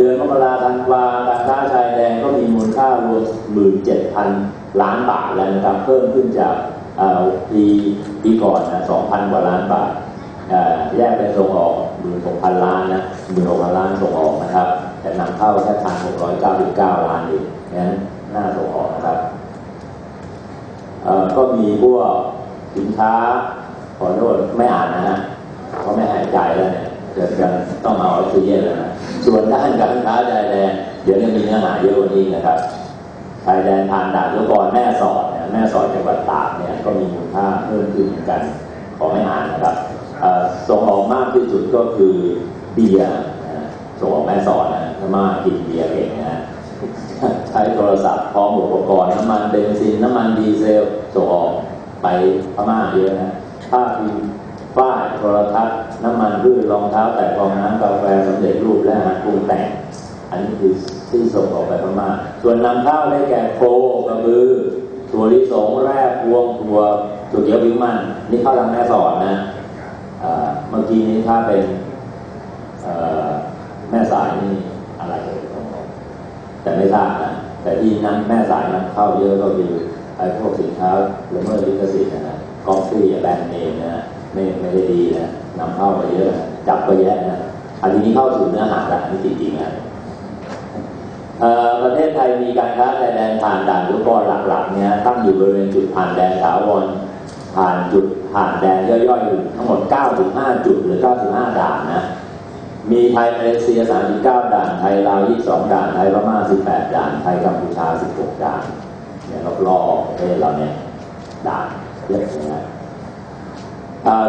เดือนมกราธันวาการค้าชายแดนก็มีมูลค่ารวม17,000ล้านบาทแล้วนะครับ เพิ่มขึ้นจากปีปีก่อนนะ2,000กว่าล้านบาทแยกเป็นส่งออก16,000ล้านนะ16,000ล้านส่งออกนะครับ แต่นำเข้าแค่1,699ล้านเองนั้นน่าส่งออกนะครับก็มีพวกสินค้าขอโทษไม่อ่านนะฮะเพราะไม่หายใจแล้วเนี่ย เกิดกันต้องเอาออกซิเจนแล้วนะส่วนด้านการค้าชายแดนเดี๋ยวนี้มีเนื้อหาเยอะกว่านี้นะครับชายแดนผ่านด่านลูกกรแม่สอดเนี่ยแม่สอดจังหวัดตากเนี่ยก็มีมูลค่าเพิ่มขึ้นเหมือนกันขอไม่อ่านนะครับส่งออกมากที่สุดก็คือเบียร์ส่งออกแม่สอดนะพม่ากินเบียร์เก่งนะใช้โทรศัพท์พร้อมอุปกรณ์น้ำมันเบนซินน้ำมันดีเซลส่งออกไปพม่าเยอะนะผ้าพิ ฝ้ายโทรทัศน์น้ำมันพืชรองเท้า แต่กรองน้ำกาแฟสำเร็จรูปและอาหารปรุงแต่ง อันนี้คือที่ส่งออกไปพม่าส่วนนำเข้าได้แก่โคกระบือถั่วลิสงแร่พวงถั่วถั่วเขียววิงมันนี่เข้าทางแม่สอดนะเมื่อกี้นี้ถ้าเป็นแม่สายนี่อะไรเอ่ยแต่ไม่ทราบนะแต่ที่นั้นแม่สายนำเข้าเยอะก็คือไอ้พวกสินค้าละเมิดลิขสิทธิ์นะฮะกอฟฟี่แบรนด์เนมนะฮะ ไม่ไม่ได้ดีนะนำเข้าไปเยอะนะจับก็แย่นะอันนี้เข้าสู่เนื้อหาละอันนี้จริงๆนะประเทศไทยมีการค้าชายแดนผ่านด่านหรือกรหลักๆเนี่ยตั้งอยู่บริเวณจุดผ่านแดนถาวรผ่านจุดผ่านแดนย่อยๆอยู่ทั้งหมด 9-5 จุดหรือ 95 ด่านนะ มีไทยมาเลเซีย 39 ด่าน ไทยลาว 22 ด่าน ไทยพม่า 18 ด่าน ไทยกัมพูชา 16 ด่านเนี่ยรอบๆประเทศเราเนี่ยด่านเยอะนะ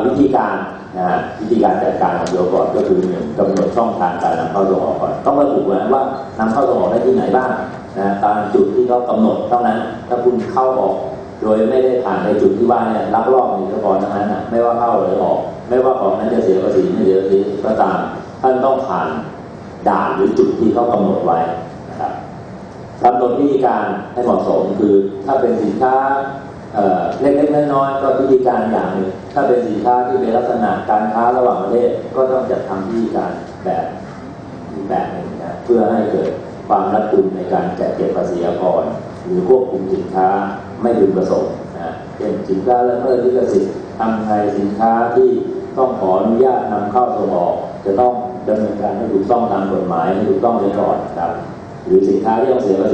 วิธีการนะฮะวิธีการจัดการของโยก่อนก็คือหนึ่งกำหนดช่องทางการนำเข้าส่งออกก่อนต้องระบุนะว่านำเข้าส่งออกได้ที่ไหนบ้างนะตามจุดที่เขากำหนดเท่านั้น ถ้าคุณเข้าออกโดยไม่ได้ผ่านในจุดที่ว่าเนี่ยลักลอบมีเฉพาะนั้นนะไม่ว่าเข้าหรือออก ไม่ว่าของนั้นจะเสียภาษีไม่เสียภาษีก็ตามท่านต้องผ่านด่านหรือจุดที่เขากำหนดไว้นะครับกำหนดวิธีการให้เหมาะสมคือถ้าเป็นสินค้า เล็กๆน้อยๆก็วิธีการอย่างหนึ่งถ้าเป็นสินค้าที่เป็นลักษณะการค้าระหว่างประเทศก็ต้องจัดทำวิธีการแบบอีกแบบหนึ่งนะเพื่อให้เกิดความรัดกุมในการจัดเก็บภาษีอากรหรือควบคุมสินค้าไม่พึงประสงค์นะเช่นสินค้าละเมิดลิขสิทธิ์ทำไงสินค้าที่ต้องขออนุญาตนำเข้าส่งออก จะต้องดำเนินการให้ถูกต้องตามกฎหมายให้ถูกต้องเสียก่อนครับ หรือสินค้าที่ต้องเสียภาษี